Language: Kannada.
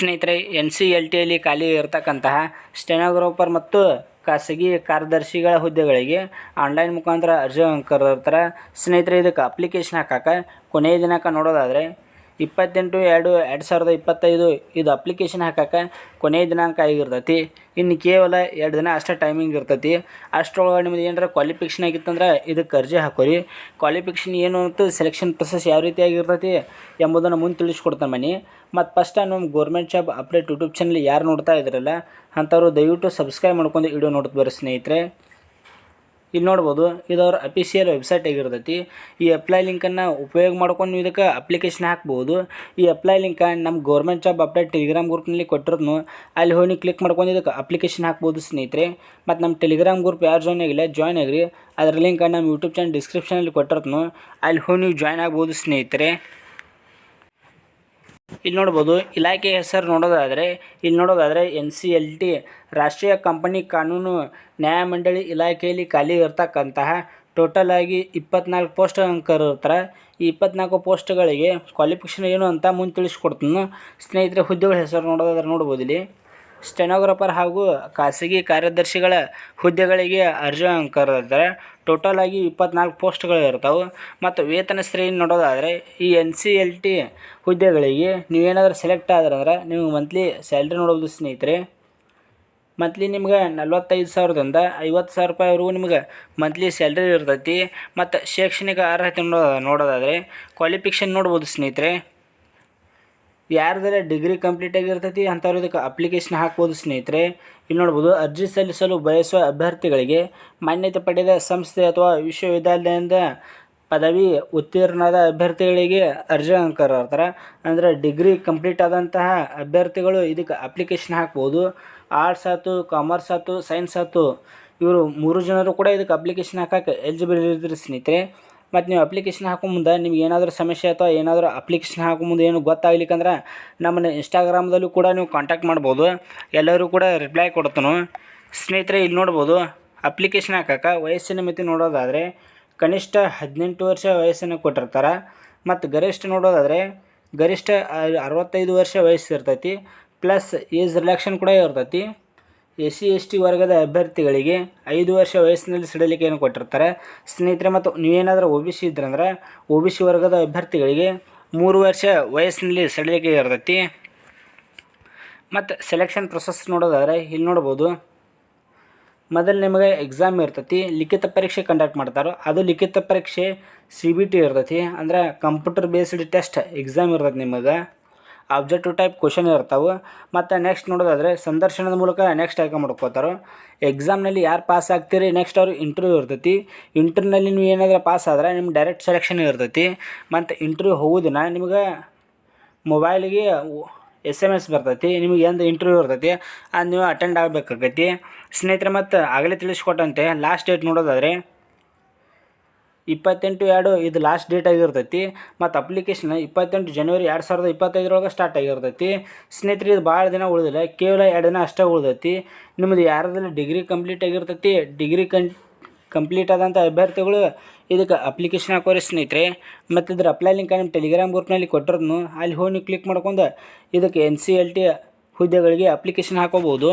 ಸ್ನೇಹಿತರೆ, ಎನ್ ಸಿ ಎಲ್ ಟಿಯಲ್ಲಿ ಖಾಲಿ ಇರತಕ್ಕಂತಹ ಸ್ಟೆನೋಗ್ರಾಫರ್ ಮತ್ತು ಖಾಸಗಿ ಕಾರ್ಯದರ್ಶಿಗಳ ಹುದ್ದೆಗಳಿಗೆ ಆನ್ಲೈನ್ ಮುಖಾಂತರ ಅರ್ಜಿ ಕರೆದಿರ್ತಾರೆ ಸ್ನೇಹಿತರೆ, ಇದಕ್ಕೆ ಅಪ್ಲಿಕೇಶನ್ ಹಾಕಕ್ಕೆ ಕೊನೆಯ ದಿನಾಂಕ ನೋಡೋದಾದರೆ ಇಪ್ಪತ್ತೆಂಟು, ಎರಡು ಎರಡು ಸಾವಿರದ ಇಪ್ಪತ್ತೈದು. ಇದು ಅಪ್ಲಿಕೇಶನ್ ಹಾಕಕ್ಕೆ ಕೊನೆಯ ದಿನಾಂಕ ಆಗಿರ್ತೈತಿ. ಇನ್ನು ಕೇವಲ ಎರಡು ದಿನ ಅಷ್ಟೇ ಟೈಮಿಂಗ್ ಇರ್ತೈತಿ. ಅಷ್ಟರೊಳಗೆ ನಿಮ್ದು ಏನಾರ ಕ್ವಾಲಿಫಿಕೇಷನ್ ಆಗಿತ್ತಂದ್ರೆ ಇದಕ್ಕೆ ಅರ್ಜಿ ಹಾಕೋರಿ. ಕ್ವಾಲಿಫಿಕೇಷನ್ ಏನು ಅಂತ ಸೆಲೆಕ್ಷನ್ ಪ್ರೊಸೆಸ್ ಯಾವ ರೀತಿ ಆಗಿರ್ತೈತಿ ಎಂಬುದನ್ನು ಮುಂದೆ ತಿಳಿಸ್ಕೊಡ್ತಾನೆ ಮನೆ ಮತ್ತು ಫಸ್ಟ್ ನಮ್ಮ government job update YouTube channel ಯಾರು ನೋಡ್ತಾ ಇದ್ರಲ್ಲ, ಅಂಥವ್ರು ದಯವಿಟ್ಟು ಸಬ್ಸ್ಕ್ರೈಬ್ ಮಾಡ್ಕೊಂಡು ವಿಡಿಯೋ ನೋಡ್ತಾ ಬರ್ರಿ ಸ್ನೇಹಿತರೆ. ಇಲ್ಲಿ ನೋಡ್ಬೋದು, ಇದು ಅವ್ರ ಅಫಿಷಿಯಲ್ ವೆಬ್ಸೈಟ್ ಆಗಿರ್ತೈತಿ. ಈ ಅಪ್ಲೈ ಲಿಂಕನ್ನು ಉಪಯೋಗ ಮಾಡ್ಕೊಂಡು ನೀವು ಇದಕ್ಕೆ ಅಪ್ಲಿಕೇಶನ್ ಹಾಕ್ಬೋದು. ಈ ಅಪ್ಲೈ ಲಿಂಕ ನಮ್ಮ ಗೌರ್ಮೆಂಟ್ ಜಾಬ್ ಅಪ್ಡೇಟ್ ಟೆಲಿಗ್ರಾಮ್ ಗ್ರೂಪ್ನಲ್ಲಿ ಕೊಟ್ಟಿರೋದ್ನು. ಅಲ್ಲಿ ಹೋಗಿ ಕ್ಲಿಕ್ ಮಾಡ್ಕೊಂಡು ಇದಕ್ಕೆ ಅಪ್ಲಿಕೇಶನ್ ಹಾಕ್ಬೋದು ಸ್ನೇಹಿತರೆ. ಮತ್ತು ನಮ್ಮ ಟೆಲಿಗ್ರಾಮ್ ಗ್ರೂಪ್ ಯಾರು ಜಾಯ್ನ್ ಆಗಿಲ್ಲ ಜಾಯ್ನ್ ಆಗಿರಿ. ಅದರ ಲಿಂಕ್ ನಮ್ಮ ಯೂಟ್ಯೂಬ್ ಚಾನಲ್ ಡಿಸ್ಕ್ರಿಪ್ಷನಲ್ಲಿ ಕೊಟ್ಟಿರೋದ್ನು. ಅಲ್ಲಿ ಹೋಗಿ ನೀವು ಜಾಯ್ನ್ ಆಗ್ಬೋದು ಸ್ನೇಹಿತರೆ. ಇಲ್ಲಿ ನೋಡ್ಬೋದು ಇಲಾಖೆ ಹೆಸರು ನೋಡೋದಾದರೆ, ಇಲ್ಲಿ ನೋಡೋದಾದರೆ ಎನ್ ಸಿ ಎಲ್ ಟಿ ರಾಷ್ಟ್ರೀಯ ಕಂಪನಿ ಕಾನೂನು ನ್ಯಾಯಮಂಡಳಿ ಇಲಾಖೆಯಲ್ಲಿ ಖಾಲಿ ಇರತಕ್ಕಂತಹ ಟೋಟಲ್ ಆಗಿ ಇಪ್ಪತ್ನಾಲ್ಕು ಪೋಸ್ಟ್ ಕರೆದಿರ್ತಾರೆ ಈ ಇಪ್ಪತ್ನಾಲ್ಕು ಪೋಸ್ಟ್ಗಳಿಗೆ ಕ್ವಾಲಿಫಿಕೇಷನ್ ಏನು ಅಂತ ಮುಂದೆ ತಿಳಿಸ್ಕೊಡ್ತೀನಿ. ಸ್ನೇಹಿತರೆ, ಹುದ್ದೆಗಳ ಹೆಸರು ನೋಡೋದಾದ್ರೆ ನೋಡ್ಬೋದು ಇಲ್ಲಿ. ಸ್ಟೆನೋಗ್ರಾಫರ್ ಹಾಗೂ ಖಾಸಗಿ ಕಾರ್ಯದರ್ಶಿಗಳ ಹುದ್ದೆಗಳಿಗೆ ಅರ್ಜಿ ಕರೆದಿರ್ತಾರೆ ಟೋಟಲ್ ಆಗಿ ಇಪ್ಪತ್ನಾಲ್ಕು ಪೋಸ್ಟ್ಗಳು ಇರ್ತಾವೆ. ಮತ್ತು ವೇತನ ಶ್ರೇಣಿ ನೋಡೋದಾದರೆ, ಈ ಎನ್ ಸಿ ಎಲ್ ಟಿ ಹುದ್ದೆಗಳಿಗೆ ನೀವೇನಾದರೂ ಸೆಲೆಕ್ಟ್ ಆದ್ರಂದ್ರೆ ನೀವು ಮಂತ್ಲಿ ಸ್ಯಾಲ್ರಿ ನೋಡೋದು ಸ್ನೇಹಿತರೆ. ಮಂತ್ಲಿ ನಿಮ್ಗೆ ನಲ್ವತ್ತೈದು ಸಾವಿರದಿಂದ ಐವತ್ತು ಸಾವಿರ ರೂಪಾಯಿವರೆಗೂ ನಿಮ್ಗೆ ಮಂತ್ಲಿ ಸ್ಯಾಲ್ರಿ ಇರ್ತೈತಿ. ಮತ್ತು ಶೈಕ್ಷಣಿಕ ಅರ್ಹತೆ ನೋಡೋ ನೋಡೋದಾದರೆ ಕ್ವಾಲಿಫಿಕೇಷನ್ ನೋಡ್ಬೋದು ಸ್ನೇಹಿತರೆ. ಯಾರ್ದಾರ ಡಿಗ್ರಿ ಕಂಪ್ಲೀಟ್ ಆಗಿರ್ತೈತಿ ಅಂಥವ್ರು ಇದಕ್ಕೆ ಅಪ್ಲಿಕೇಶನ್ ಹಾಕ್ಬೋದು ಸ್ನೇಹಿತರೆ. ಇಲ್ಲಿ ನೋಡ್ಬೋದು, ಅರ್ಜಿ ಸಲ್ಲಿಸಲು ಬಯಸುವ ಅಭ್ಯರ್ಥಿಗಳಿಗೆ ಮಾನ್ಯತೆ ಪಡೆದ ಸಂಸ್ಥೆ ಅಥವಾ ವಿಶ್ವವಿದ್ಯಾಲಯದಿಂದ ಪದವಿ ಉತ್ತೀರ್ಣದ ಅಭ್ಯರ್ಥಿಗಳಿಗೆ ಅರ್ಜಿ ಕರೆದಿರ್ತಾರೆ ಅಂದರೆ ಡಿಗ್ರಿ ಕಂಪ್ಲೀಟ್ ಆದಂತಹ ಅಭ್ಯರ್ಥಿಗಳು ಇದಕ್ಕೆ ಅಪ್ಲಿಕೇಶನ್ ಹಾಕ್ಬೋದು. ಆರ್ಟ್ಸ್ ಆಯ್ತು, ಕಾಮರ್ಸ್ ಆಯ್ತು, ಸೈನ್ಸ್ ಆಯ್ತು, ಇವರು ಮೂರು ಜನರು ಕೂಡ ಇದಕ್ಕೆ ಅಪ್ಲಿಕೇಶನ್ ಹಾಕಕ್ಕೆ ಎಲಿಜಿಬಲ್ ಇರ್ತೀರಿ ಸ್ನೇಹಿತರೆ. ಮತ್ತು ನೀವು ಅಪ್ಲಿಕೇಶನ್ ಹಾಕೋ ಮುಂದೆ ನಿಮ್ಗೆ ಏನಾದರೂ ಸಮಸ್ಯೆ ಅಥವಾ ಏನಾದರೂ ಅಪ್ಲಿಕೇಶನ್ ಹಾಕೋ ಮುಂದೆ ಏನು ಗೊತ್ತಾಗ್ಲಿಕ್ಕಂದ್ರೆ ನಮ್ಮನ್ನು ಇನ್ಸ್ಟಾಗ್ರಾಮ್ದಲ್ಲೂ ಕೂಡ ನೀವು ಕಾಂಟ್ಯಾಕ್ಟ್ ಮಾಡ್ಬೋದು. ಎಲ್ಲರೂ ಕೂಡ ರಿಪ್ಲೈ ಕೊಡ್ತಾನು. ಸ್ನೇಹಿತರೆ, ಇಲ್ಲಿ ನೋಡ್ಬೋದು ಅಪ್ಲಿಕೇಶನ್ ಹಾಕಕ್ಕೆ ವಯಸ್ಸಿನ ಮಿತಿ ನೋಡೋದಾದರೆ ಕನಿಷ್ಠ ಹದಿನೆಂಟು ವರ್ಷ ವಯಸ್ಸನ್ನು ಕೊಟ್ಟಿರ್ತಾರೆ. ಮತ್ತು ಗರಿಷ್ಠ ನೋಡೋದಾದರೆ ಗರಿಷ್ಠ ಅರವತ್ತೈದು ವರ್ಷ ವಯಸ್ಸು ಇರ್ತೈತಿ. ಪ್ಲಸ್ ಏಜ್ ರಿಲ್ಯಾಕ್ಷನ್ ಕೂಡ ಇರ್ತೈತಿ. ಎಸ್ ಸಿ ಎಸ್ ಟಿ ವರ್ಗದ ಅಭ್ಯರ್ಥಿಗಳಿಗೆ ಐದು ವರ್ಷ ವಯಸ್ಸಿನಲ್ಲಿ ಸಿಡಲಿಕೆಯನ್ನು ಕೊಟ್ಟಿರ್ತಾರೆ. ಸ್ನೇಹಿತರೆ, ಮತ್ತು ನೀವೇನಾದರೂ ಒ ಬಿ ಸಿ ಇದ್ರಂದ್ರೆ ಒ ಬಿ ಸಿ ವರ್ಗದ ಅಭ್ಯರ್ಥಿಗಳಿಗೆ ಮೂರು ವರ್ಷ ವಯಸ್ಸಿನಲ್ಲಿ ಸಡಿಲಿಕೆ ಇರ್ತೈತಿ. ಮತ್ತು ಸೆಲೆಕ್ಷನ್ ಪ್ರೊಸೆಸ್ ನೋಡೋದಾದರೆ, ಇಲ್ಲಿ ನೋಡ್ಬೋದು. ಮೊದಲು ನಿಮಗೆ ಎಕ್ಸಾಮ್ ಇರ್ತೈತಿ, ಲಿಖಿತ ಪರೀಕ್ಷೆ ಕಂಡಕ್ಟ್ ಮಾಡ್ತಾರೋ, ಅದು ಲಿಖಿತ ಪರೀಕ್ಷೆ ಸಿ ಬಿ ಟಿ ಇರ್ತೈತಿ. ಅಂದ್ರೆ ಕಂಪ್ಯೂಟರ್ ಬೇಸ್ಡ್ ಟೆಸ್ಟ್ ಎಕ್ಸಾಮ್ ಇರ್ತೈತಿ ನಿಮಗೆ. ಆಬ್ಜೆಕ್ಟಿವ್ ಟೈಪ್ ಕ್ವಶನ್ ಇರ್ತಾವೆ. ಮತ್ತು ನೆಕ್ಸ್ಟ್ ನೋಡೋದಾದರೆ ಸಂದರ್ಶನದ ಮೂಲಕ ನೆಕ್ಸ್ಟ್ ಆಯ್ಕೆ ಮಾಡ್ಕೋತಾರೆ. ಎಕ್ಸಾಮ್ನಲ್ಲಿ ಯಾರು ಪಾಸ್ ಆಗ್ತೀರಿ? ನೆಕ್ಸ್ಟ್ ಅವ್ರು ಇಂಟರ್ವ್ಯೂ ಇರ್ತೈತಿ. ಇಂಟರ್ವ್ಯೂನಲ್ಲಿ ನೀವು ಏನಾದರೂ ಪಾಸ್ ಆದ್ರೆ ನಿಮ್ಮ ಡೈರೆಕ್ಟ್ ಸೆಲೆಕ್ಷನ್ ಇರ್ತೈತಿ. ಮತ್ತು ಇಂಟರ್ವ್ಯೂ ಹೋಗೋದಿನ ನಿಮಗೆ ಮೊಬೈಲಿಗೆ ಎಸ್ ಎಂ ಎಸ್ ಬರ್ತೈತಿ. ನಿಮಗೆ ಎಂದು ಇಂಟರ್ವ್ಯೂ ಇರ್ತೈತಿ, ಅದು ನೀವು ಅಟೆಂಡ್ ಆಗಬೇಕಾಗೈತಿ. ಸ್ನೇಹಿತರೆ, ಮತ್ತು ಆಗಲೇ ತಿಳಿಸ್ಕೊಟ್ಟಂತೆ. ಲಾಸ್ಟ್ ಡೇಟ್ ನೋಡೋದಾದರೆ ಇಪ್ಪತ್ತೆಂಟು ಎರಡು ಇದು ಲಾಸ್ಟ್ ಡೇಟ್ ಆಗಿರ್ತೈತಿ. ಮತ್ತು ಅಪ್ಲಿಕೇಶನ್ ಇಪ್ಪತ್ತೆಂಟು ಜನವರಿ ಎರಡು ಸಾವಿರದ ಇಪ್ಪತ್ತೈದರೊಳಗೆ ಸ್ಟಾರ್ಟ್ ಆಗಿರ್ತೈತಿ. ಸ್ನೇಹಿತರೆ, ಇದು ಭಾಳ ದಿನ ಉಳಿದಿಲ್ಲ. ಕೇವಲ ಎರಡು ದಿನ ಅಷ್ಟೇ ಉಳಿದೈತಿ. ನಿಮ್ಮದು ಯಾರದಲ್ಲ ಡಿಗ್ರಿ ಕಂಪ್ಲೀಟ್ ಆಗಿರ್ತೈತಿ ಡಿಗ್ರಿ ಕನ್ ಕಂಪ್ಲೀಟ್ ಆದಂಥ ಅಭ್ಯರ್ಥಿಗಳು ಇದಕ್ಕೆ ಅಪ್ಲಿಕೇಶನ್ ಹಾಕೋರಿ ಸ್ನೇಹಿತರೆ. ಮತ್ತು ಇದ್ರ ಅಪ್ಲೈ ಲಿಂಕ್ ನಿಮ್ಮ ಟೆಲಿಗ್ರಾಮ್ ಗ್ರೂಪ್ನಲ್ಲಿ ಕೊಟ್ಟಿರೋದ್ನು. ಅಲ್ಲಿ ಹೋಗಿ ಕ್ಲಿಕ್ ಮಾಡ್ಕೊಂಡು ಇದಕ್ಕೆ ಎನ್ ಸಿ ಎಲ್ ಟಿ ಹುದ್ದೆಗಳಿಗೆ ಅಪ್ಲಿಕೇಶನ್ ಹಾಕೋಬೋದು.